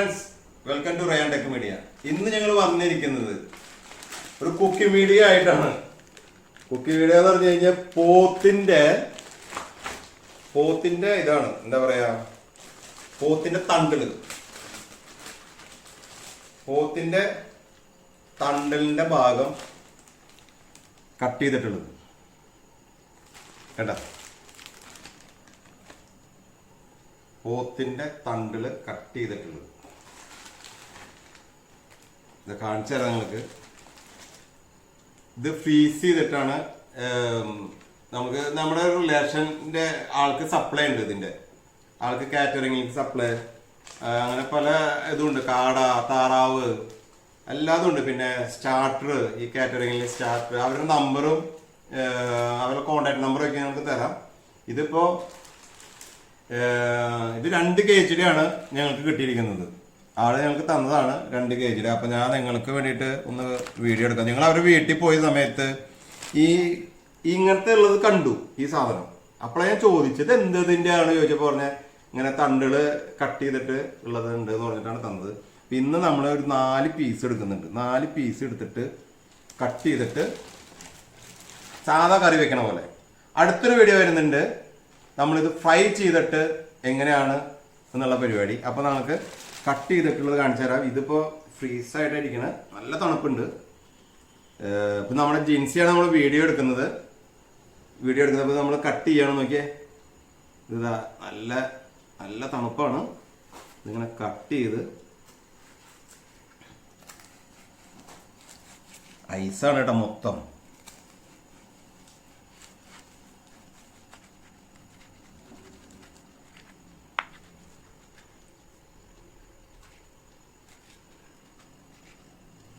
Friends welcome to Ryan tech media ഇന്ന് ഞങ്ങൾ വന്നിരിക്കുന്നത് ഒരു കുക്കി മീഡിയ ആയിട്ടാണ്. കുക്കി മീഡിയ എന്ന് പറഞ്ഞു കഴിഞ്ഞാൽ പോത്തിന്റെ പോത്തിന്റെ ഇതാണ്. എന്താ പറയാ? പോത്തിന്റെ തണ്ടിൽ പോത്തിന്റെ തണ്ടലിന്റെ ഭാഗം കട്ട് ചെയ്തിട്ടുള്ളത്. കേട്ടോ പോത്തിന്റെ തണ്ടിൽ കട്ട് ചെയ്തിട്ടുള്ളത്. ഇത് കാണിച്ചു തരാം നിങ്ങൾക്ക്. ഇത് ഫ്രീസ് ചെയ്തിട്ടാണ് നമുക്ക് നമ്മുടെ റിലേഷന്റെ ആൾക്ക് സപ്ലൈ ഉണ്ട് ഇതിന്റെ ആൾക്ക് കാറ്ററിങ്ങിലേക്ക് സപ്ലൈ അങ്ങനെ പല ഇതുണ്ട്. കാട താറാവ് എല്ലാതും ഉണ്ട്. പിന്നെ സ്റ്റാർട്ടർ ഈ കാറ്ററിംഗിൽ സ്റ്റാർട്ടർ അവരുടെ നമ്പറും അവരുടെ കോണ്ടാക്ട് നമ്പറും ഒക്കെ നമുക്ക് തരാം. ഇതിപ്പോൾ ഇത് രണ്ട് കെ ജിയുടെ ആണ് ഞങ്ങൾക്ക് കിട്ടിയിരിക്കുന്നത്. ആൾ ഞങ്ങൾക്ക് തന്നതാണ് രണ്ട് കെ ജിയുടെ. അപ്പൊ ഞാൻ നിങ്ങൾക്ക് വേണ്ടിയിട്ട് ഒന്ന് വീഡിയോ എടുക്കാം. നിങ്ങൾ അവരുടെ വീട്ടിൽ പോയ സമയത്ത് ഈ ഇങ്ങനത്തെ ഉള്ളത് കണ്ടു ഈ സാധനം. അപ്പോഴാണ് ഞാൻ ചോദിച്ചത് എന്ത് ഇതിന്റെ ആണ് ചോദിച്ചപ്പോൾ പറഞ്ഞ ഇങ്ങനെ തണ്ടുകൾ കട്ട് ചെയ്തിട്ട് ഉള്ളത് ഉണ്ട് എന്ന് പറഞ്ഞിട്ടാണ് തന്നത്. പിന്നെ നമ്മൾ ഒരു നാല് പീസ് എടുക്കുന്നുണ്ട്. നാല് പീസ് എടുത്തിട്ട് കട്ട് ചെയ്തിട്ട് സാധാ കറി വെക്കണ പോലെ. അടുത്തൊരു വീഡിയോ വരുന്നുണ്ട്. നമ്മളിത് ഫ്രൈ ചെയ്തിട്ട് എങ്ങനെയാണ് എന്നുള്ള പരിപാടി. അപ്പോൾ നമുക്ക് കട്ട് ചെയ്തിട്ടുള്ളത് കാണിച്ചു തരാം. ഇതിപ്പോൾ ഫ്രീസ് ആയിട്ടായിരിക്കണ. നല്ല തണുപ്പുണ്ട്. ഇപ്പൊ നമ്മുടെ ജിൻസിയാണ് നമ്മൾ വീഡിയോ എടുക്കുന്നത്. വീഡിയോ എടുക്കുന്നത് നമ്മൾ കട്ട് ചെയ്യണം നോക്കിയേ. ഇതാ നല്ല നല്ല തണുപ്പാണ്. ഇതിങ്ങനെ കട്ട് ചെയ്ത് ഐസാണ് കേട്ടോ മൊത്തം.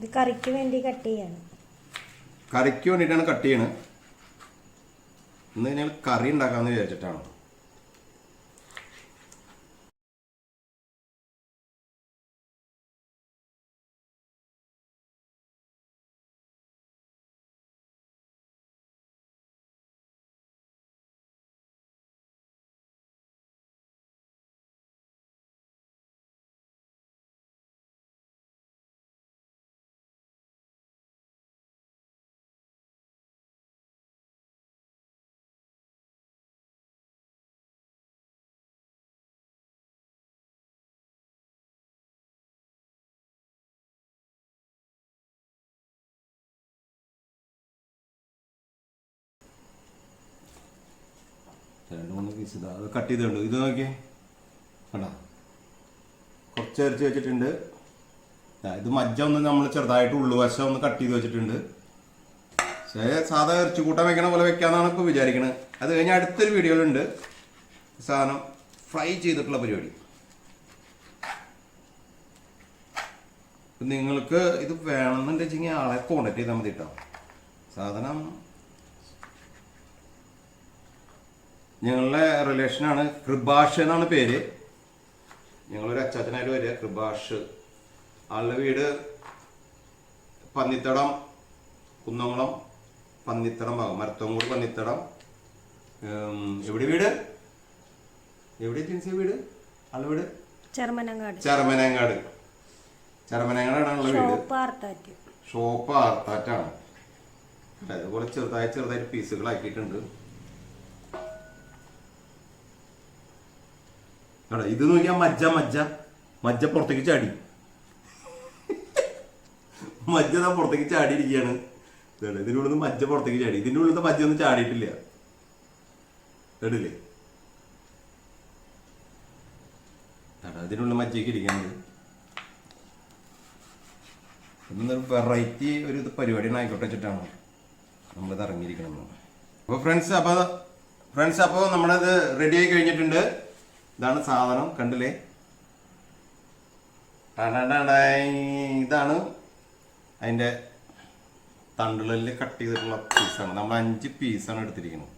ഇത് കറിക്ക് വേണ്ടി കട്ട് ചെയ്യാണ്. കറിക്ക് വേണ്ടിയിട്ടാണ് കട്ട് ചെയ്യണത് ഇന്ന് ഞങ്ങൾ കറി ഉണ്ടാക്കാമെന്ന് വിചാരിച്ചിട്ടാണ്. പീസ് ഇതാ അത് കട്ട് ചെയ്തുണ്ട് ഇത് നോക്കിയേ. കണ്ടോ? കുറച്ച് അരച്ച് വെച്ചിട്ടുണ്ട്. ഇത് മജ്ജ ഒന്ന് നമ്മൾ ചെറുതായിട്ട് ഉള്ളുവശം ഒന്ന് കട്ട് ചെയ്ത് വെച്ചിട്ടുണ്ട്. പക്ഷേ സാധാ ഇറച്ചി കൂട്ടാൻ വെക്കണ പോലെ വെക്കാന്നാണ് ഇപ്പോൾ വിചാരിക്കുന്നത് അത് കഴിഞ്ഞ് അടുത്തൊരു വീഡിയോയിലുണ്ട്. സാധനം ഫ്രൈ ചെയ്തിട്ടുള്ള പരിപാടി. നിങ്ങൾക്ക് ഇത് വേണമെന്നുണ്ടെങ്കിൽ ആളെ കോണ്ടാക്ട് ചെയ്താൽ മതി കേട്ടോ സാധനം ഞങ്ങളുടെ റിലേഷനാണ് കൃപാഷ് എന്നാണ് പേര്. ഞങ്ങളൊരു അച്ചാച്ചനായിട്ട് വരിക കൃപാഷ്. ആളുടെ വീട് പന്നിത്തടം കുന്നംകുളം പന്നിത്തടം ഭാഗം മരത്തോങ്കൂട് പന്നിത്തടം. എവിടെ വീട്? എവിടെ ജിൻസി വീട്? ആളുടെ വീട്? ചെറുമനങ്ങാട്. ചെറുമനങ്ങാട്. ചെറുമനങ്ങാടാണ് ഉള്ള വീട്. ഷോപ്പ് ആർത്താറ്റാണ്. അതുപോലെ ചെറുതായി ചെറുതായിട്ട് പീസുകളാക്കിയിട്ടുണ്ട്. എടാ, ഇത് നോക്കിയാ മജ്ജ മജ്ജ. മജ്ജ പുറത്തേക്ക് ചാടി. മജ്ജ താ പുറത്തേക്ക് ചാടി ഇരിക്കുകയാണ് ഇതാണ്, ഇതിന്റെ ഉള്ളിൽ നിന്ന് മജ്ജ പുറത്തേക്ക് ചാടി. ഇതിന്റെ ഉള്ളിൽ നിന്ന് മജ്ജ ഒന്നും ചാടിയിട്ടില്ല. കേട്ടില്ലേ? അതിനുള്ള മജ്ജയ്ക്ക് ഇരിക്കുന്നത് ഇതൊന്നൊരു വെറൈറ്റി ഒരു ഇത് പരിപാടി ആയിക്കോട്ടെ വെച്ചിട്ടാണ് നമ്മളിത് ഇറങ്ങിയിരിക്കണം അപ്പോൾ ഫ്രണ്ട്സ് അപ്പോൾ ഫ്രണ്ട്സ് അപ്പോൾ നമ്മളത് റെഡി ആയി കഴിഞ്ഞിട്ടുണ്ട്. ഇതാണ് സാധനം കണ്ടില്ലേ. ഇതാണ് അതിന്റെ തണ്ടുകളിൽ കട്ട് ചെയ്തിട്ടുള്ള പീസാണ് നമ്മൾ അഞ്ച് പീസാണ് എടുത്തിരിക്കുന്നത്.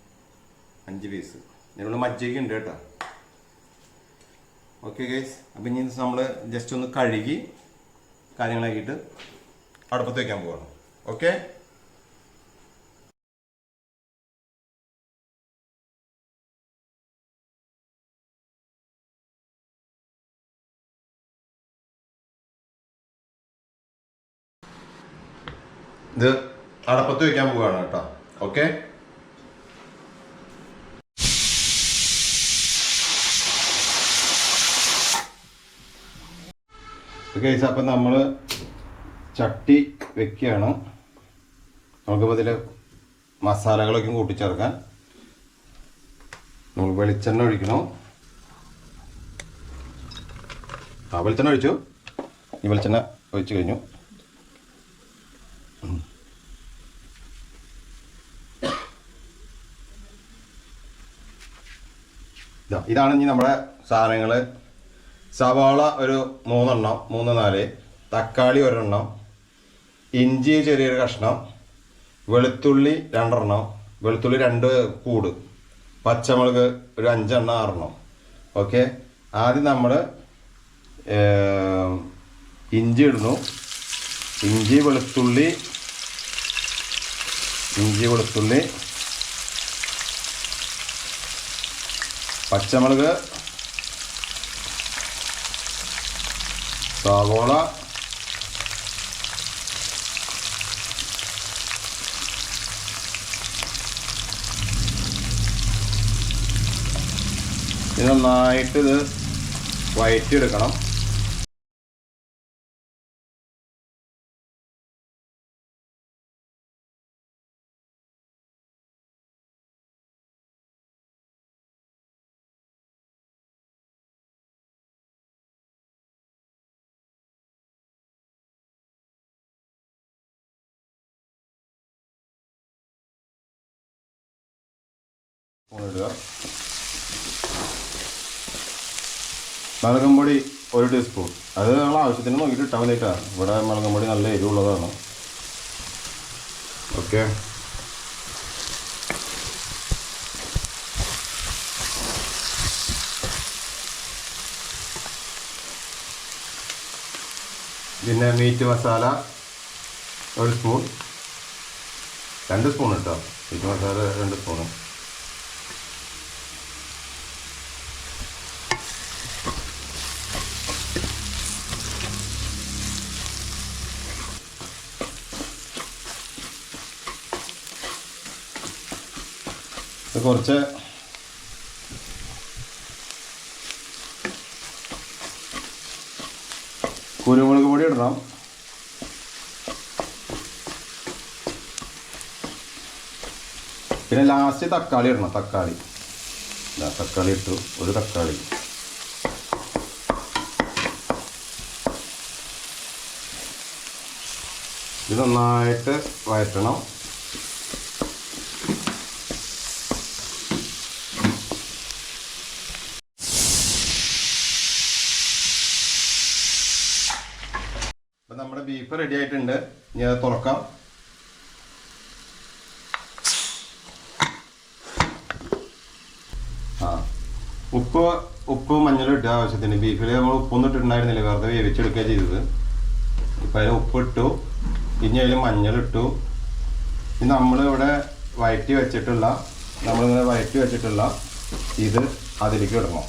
അഞ്ച് പീസ് ഇതിനുള്ള മജ്ജയ്ക്ക് ഉണ്ട് കേട്ടോ. ഓക്കെ ഗൈസ് അപ്പം ഇനി നമ്മൾ ജസ്റ്റ് ഒന്ന് കഴുകി കാര്യങ്ങളാക്കിയിട്ട് അടുപ്പത്ത് വയ്ക്കാൻ പോവാണ്. ഓക്കെ അടപ്പത്ത് വെക്കാൻ പോവുകയാണ് കേട്ടോ. ഓക്കെ കേസ് അപ്പം നമ്മൾ ചട്ടി വെക്കുകയാണ്. നമുക്കിപ്പോൾ ഇതിൽ മസാലകളൊക്കെ കൂട്ടിച്ചേർക്കാൻ നമ്മൾ വെളിച്ചെണ്ണ ഒഴിക്കണം? ആ വെളിച്ചെണ്ണ ഒഴിച്ചു. ഈ വെളിച്ചെണ്ണ ഒഴിച്ചു കഴിഞ്ഞു ഉം. ഇതാ ഇതാണ് ഇനി നമ്മുടെ സാധനങ്ങൾ സവാള ഒരു മൂന്നെണ്ണം മൂന്ന് നാല്. തക്കാളി ഒരെണ്ണം. ഇഞ്ചി ചെറിയൊരു കഷ്ണം. വെളുത്തുള്ളി രണ്ടെണ്ണം. വെളുത്തുള്ളി രണ്ട് കൂട്. പച്ചമുളക് ഒരു അഞ്ചെണ്ണം ആറെണ്ണം. ഓക്കെ? ആദ്യം നമ്മൾ ഇഞ്ചി ഇടുന്നു. ഇഞ്ചി വെളുത്തുള്ളി. ഇഞ്ചി വെളുത്തുള്ളി. പച്ചമുളക് സവോള ഇത് നന്നായിട്ട് ഇത് വയറ്റിയെടുക്കണം. ഇടുക മുളകും പൊടി ഒരു ടീസ്പൂൺ അത് നമ്മൾ ആവശ്യത്തിന് നോക്കിയിട്ട് ഇട്ടാൽ മതിയിട്ടാണ് ഇവിടെ മുളകും പൊടി നല്ല എരിവുള്ളതാണ്. ഓക്കെ. പിന്നെ മീറ്റ് മസാല ഒരു സ്പൂൺ രണ്ട് സ്പൂൺ കേട്ടോ മീറ്റ് മസാല രണ്ട് സ്പൂണ് ഇത് കുറച്ച് കുരുമുളക് പൊടി ഇടണം. പിന്നെ ലാസ്റ്റ് തക്കാളി ഇടണം തക്കാളി. തക്കാളി ഇട്ടു ഒരു തക്കാളി. ഇത് നന്നായിട്ട് വഴറ്റണം. അപ്പം നമ്മുടെ ബീഫ് റെഡി ആയിട്ടുണ്ട്. ഇനി അത് തുറക്കാം. ആ. ഉപ്പ് ഉപ്പ് മഞ്ഞളും ഇട്ട ആവശ്യത്തിന് ബീഫിൽ നമ്മൾ ഉപ്പൊന്നും ഇട്ടിട്ടുണ്ടായിരുന്നില്ല. വെറുതെ വേവിച്ചെടുക്കുക ചെയ്തത്. ഇപ്പം അതിൽ ഉപ്പിട്ടു ഇനി അതിൽ മഞ്ഞളിട്ടു ഇനി നമ്മളിവിടെ വയറ്റി വെച്ചിട്ടുള്ള നമ്മളിങ്ങനെ വയറ്റി വെച്ചിട്ടുള്ള ഇത് അതിലേക്ക് ഇടണം.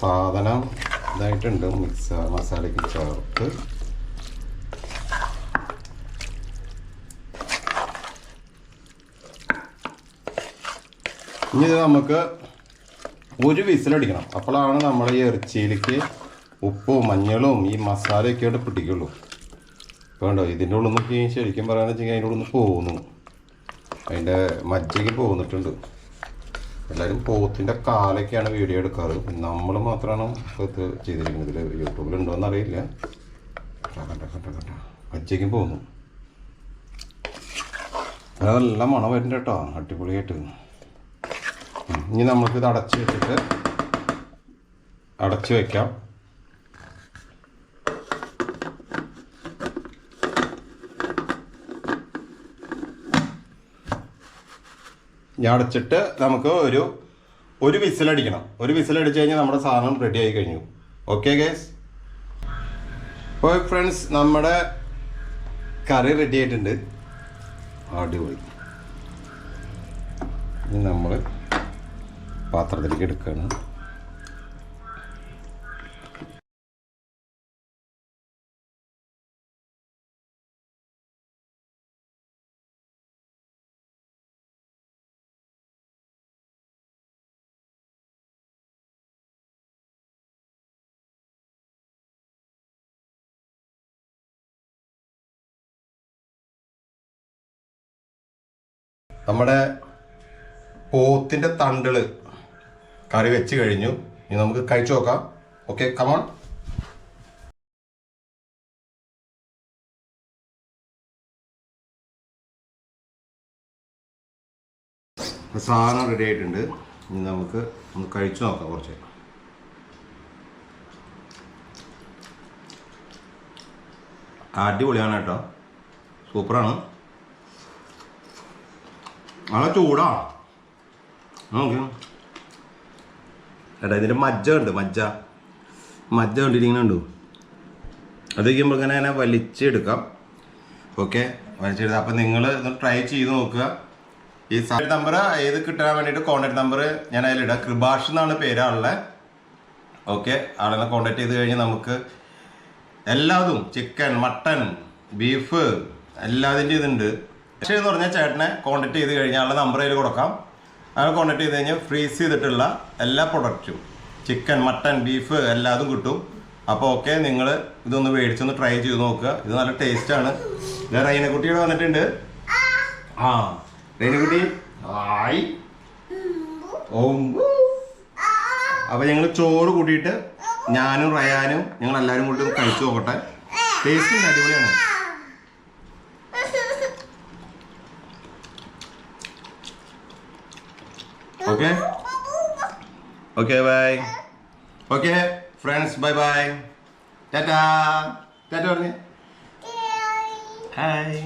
സാധനം ഇതായിട്ടുണ്ട്. മിക്സ് മസാലയ്ക്ക് ചേർത്ത്. ഇനി ഇത് നമുക്ക് ഒരു വിസിലടിക്കണം. അപ്പോഴാണ് നമ്മൾ ഈ ഇറച്ചിയിലേക്ക് ഉപ്പും മഞ്ഞളും ഈ മസാലയൊക്കെ ആയിട്ട് പിടിക്കുള്ളൂ. വേണ്ടോ ഇതിന്റെ ഉള്ളിൽ നിന്ന് ശരിക്കും പറയുകയാണെന്ന് വെച്ചാൽ അതിന്റെ ഉള്ളിൽ നിന്ന് പോകുന്നു അതിന്റെ മജ്ജയ്ക്ക് പോന്നിട്ടുണ്ട്. എല്ലാവരും പോത്തിന്റെ കാലൊക്കെയാണ് വീഡിയോ എടുക്കാറ്. നമ്മൾ മാത്രമാണ് ഇത് ചെയ്തിരിക്കുന്നത് യൂട്യൂബിൽ ഉണ്ടോയെന്ന് അറിയില്ല കണ്ട കണ്ട പോകുന്നു അത് നല്ല മണം വരുന്നുണ്ട് കേട്ടോ. അടിപൊളിയായിട്ട്. ഇനി നമുക്കിത് അടച്ച് വെച്ചിട്ട് അടച്ച് വെക്കാം. ഞാൻ അടച്ചിട്ട് നമുക്ക് ഒരു ഒരു വിസിലടിക്കണം. ഒരു വിസിലടിച്ച് കഴിഞ്ഞാൽ നമ്മുടെ സാധനം റെഡി ആയി കഴിഞ്ഞു. ഓക്കെ ഗേസ് ഓ ഫ്രണ്ട്സ് നമ്മുടെ കറി റെഡി ആയിട്ടുണ്ട്. അടിപൊളി. ഇനി നമ്മൾ പാത്രത്തിലേക്ക് എടുക്കുകയാണ് നമ്മുടെ പോത്തിന്റെ തണ്ടുകൾ കറി വെച്ച് കഴിഞ്ഞു. ഇനി നമുക്ക് കഴിച്ചു നോക്കാം. ഓക്കെ കമോൺ സാധനം റെഡി ആയിട്ടുണ്ട്. ഇനി നമുക്ക് ഒന്ന് കഴിച്ചു നോക്കാം കുറച്ച്. അടിപൊളിയാണ് കേട്ടോ. സൂപ്പറാണ് നല്ല ചൂടാ. നോക്കി എടാ ഇതിന്റെ മജ്ജ ഉണ്ട് മജ്ജ. മജ്ജ കണ്ടിരിങ്ങനെ ഉണ്ടോ അത് കഴിയുമ്പോൾ ഇങ്ങനെ ഇങ്ങനെ വലിച്ചെടുക്കാം. ഓക്കെ വലിച്ചെടുക്കാം അപ്പം നിങ്ങൾ ഇതൊന്ന് ട്രൈ ചെയ്ത് നോക്കുക. ഈ നമ്പർ ഏത് കിട്ടാൻ വേണ്ടിയിട്ട് കോൺടാക്ട് നമ്പർ ഞാൻ അതിലിടാം കൃപാഷ് എന്നാണ് പേരാളെ. ഓക്കെ ആളെ കോൺടാക്ട് ചെയ്ത് കഴിഞ്ഞാൽ നമുക്ക് എല്ലാതും ചിക്കൻ മട്ടൺ ബീഫ് എല്ലാതിന്റെ ഇതുണ്ട് പക്ഷേ എന്ന് പറഞ്ഞാൽ ചേട്ടനെ കോൺടാക്ട് ചെയ്ത് കഴിഞ്ഞാൽ ആളുടെ നമ്പർ അതിൽ കൊടുക്കാം. അങ്ങനെ കോൺടാക്ട് ചെയ്ത് കഴിഞ്ഞാൽ ഫ്രീസ് ചെയ്തിട്ടുള്ള എല്ലാ പ്രൊഡക്റ്റും ചിക്കൻ മട്ടൺ ബീഫ് എല്ലാതും കിട്ടും. അപ്പോൾ ഓക്കെ നിങ്ങൾ ഇതൊന്ന് മേടിച്ചൊന്ന് ട്രൈ ചെയ്ത് നോക്കുക. ഇത് നല്ല ടേസ്റ്റാണ് ഇത് റൈനക്കുട്ടിയോട് വന്നിട്ടുണ്ട്. ആ റൈനക്കുട്ടി. ആയി. ഓം അപ്പൊ ഞങ്ങൾ ചോറ് കൂട്ടിയിട്ട് ഞാനും റയാനും ഞങ്ങൾ എല്ലാവരും കൂടി ഒന്ന് കഴിച്ചു നോക്കട്ടെ. ടേസ്റ്റ് അടിപൊളിയാണ്. Okay okay bye okay friends bye bye tata tata പറഞ്ഞേ ഹായ്